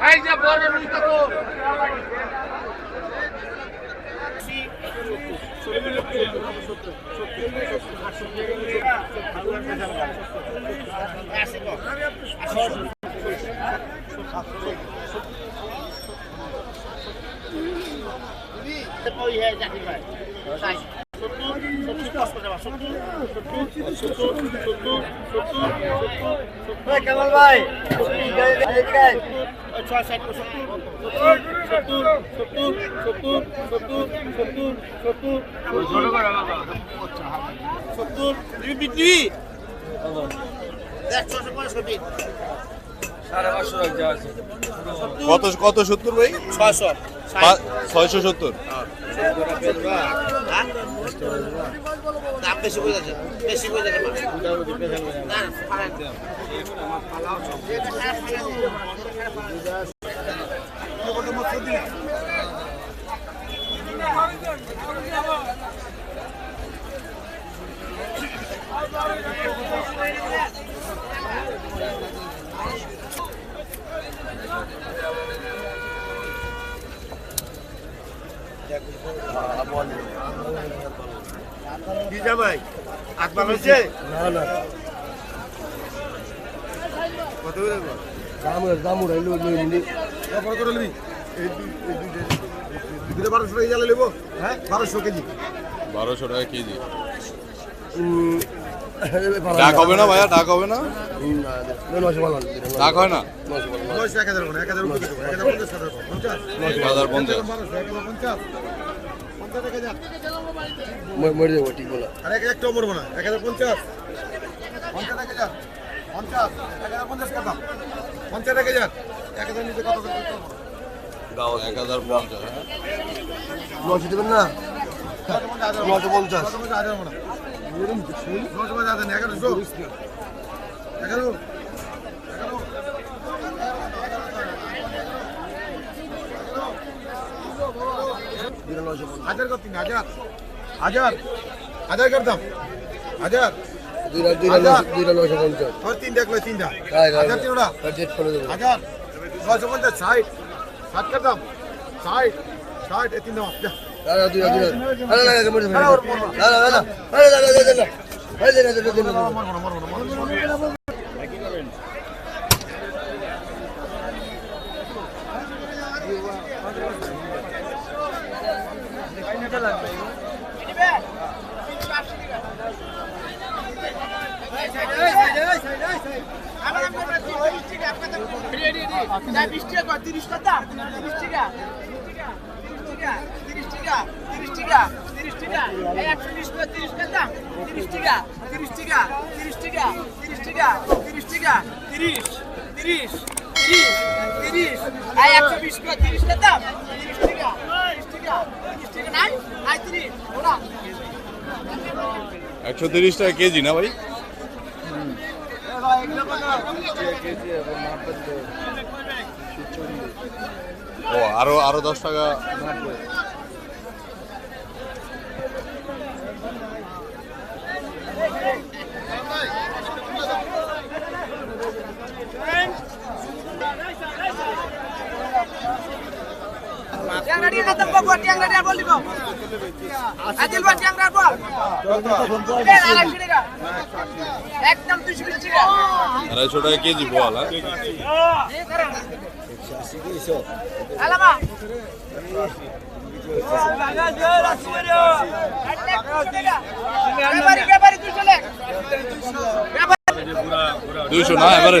ভাই যে বড় রুইটা তো সত্তর সত্তর সত্তর কেমন ভাই ছয় ষাট সত্তর সত্তর সত্তর সত্তর সত্তর সত্তর সত্তর সত্তর পঞ্চাশ বিট কত কত সত্তর ভাই? ছয়শো। ছয়শো সত্তর। দাম বেশি করে যাচ্ছে বেশি করে যাচ্ছে না ফারাক কি জামাই আত্মা হয়েছে? না না। কত করে নিলি। করে নিবি? এই দুটো বারোশো টাকা নেব? হ্যাঁ? বারোশো কেজি। বারোশো টাকা কেজি। ডাক হবে না ভাইয়া? ডাক হবে না? ডাক হয় না? নয়শো এক হাজার করে এক হাজার উপরে এক হাজার পঞ্চাশ। মরে যাব ঠিক বলা। আর এক একটাও মরবো না এক হাজার পঞ্চাশ। পঞ্চাশ এক হাজার পঞ্চাশ এক হাজার পঞ্চাশ কত পঞ্চাশ এক হাজার এক হাজার নিচে কত এক হাজার পঞ্চাশ হ্যাঁ? নশো দেবেন না? নশো পঞ্চাশ। মনে নশো এগারোশো এগারো হাজার কত হাজার হাজার হাজার করতাম হাজার দুইটা দুইটা। দুইটা নশো পঞ্চাশ তোর তিনটা গায়ে গায়ে হাজার তিনটা করে হাজার নশো পঞ্চাশ ষাট ষাট করতাম ষাট ষাট এ তিন দাম দাদা দুইটা দুইটা আরে না না মরে যাবে না না না না আরে না বিশ টাকা তিরিশ টাকা তিরিশ টাকা তিরিশ টাকা তিরিশ টাকা তিরিশ টাকা একশো বিশ টাকা তিরিশ টাকা তিরিশ টাকা তিরিশ টাকা। তিরিশ টাকা। তিরিশ টাকা। তিরিশ টাকা তিরিশ তিরিশ তিরিশ তিরিশ একশো বিশ টাকা তিরিশ টাকা তিরিশ টাকা তিরিশ টাকা তিরিশ টাকা নাই? তিরিশ একশো তিরিশ টাকা কেজি না ভাই? ও আরও আরও দশ টাকা। বল দিব আদিল ভাই ট্যাংরার বল একদম 200 কিলো ছিল 250 টাকা কেজি বল আলামা দুইশো না এবারে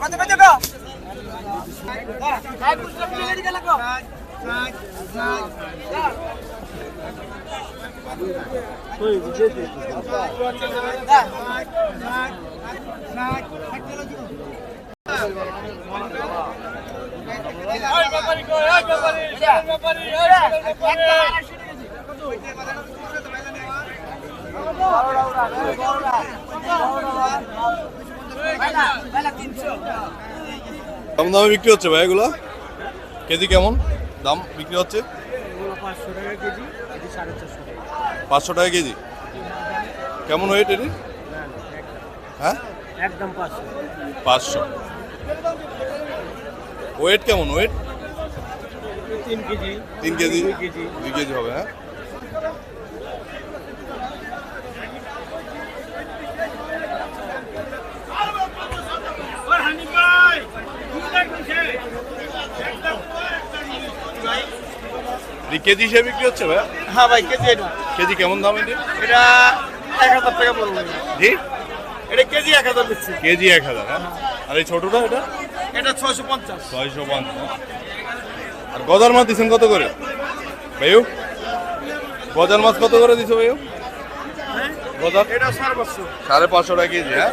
কত কেমন দামে বিক্রি হচ্ছে ভাই এগুলো? কেজি কেমন দাম বিক্রি হচ্ছে? পাঁচশো টাকা কেজি। কেমন ওয়েট এটি? হ্যাঁ? একদম পাঁচশো। পাঁচশো ওয়েট কেমন? ওয়েট তিন কেজি। তিন কেজি? দুই কেজি হবে হ্যাঁ? এটি কেজি হিসেবে বিক্রি হচ্ছে ভাই হ্যাঁ ভাই কেজি এটা। কেজি কেমন দাম এটি? এটা এক হাজার টাকা পড়বে জি? এটা কেজি এক হাজার দিচ্ছি। কেজি এক হাজার হ্যাঁ? আর এই ছোটটা এটা? এটা ছয়শো পঞ্চাশ। ছয়শো পঞ্চাশ। আর গজার মাছ দিচ্ছেন কত করে? ভাইউ গজার মাছ কত করে দিছো ভাইউ গজার? এটা সাড়ে পাঁচশো। সাড়ে পাঁচশো টাকা কেজি হ্যাঁ?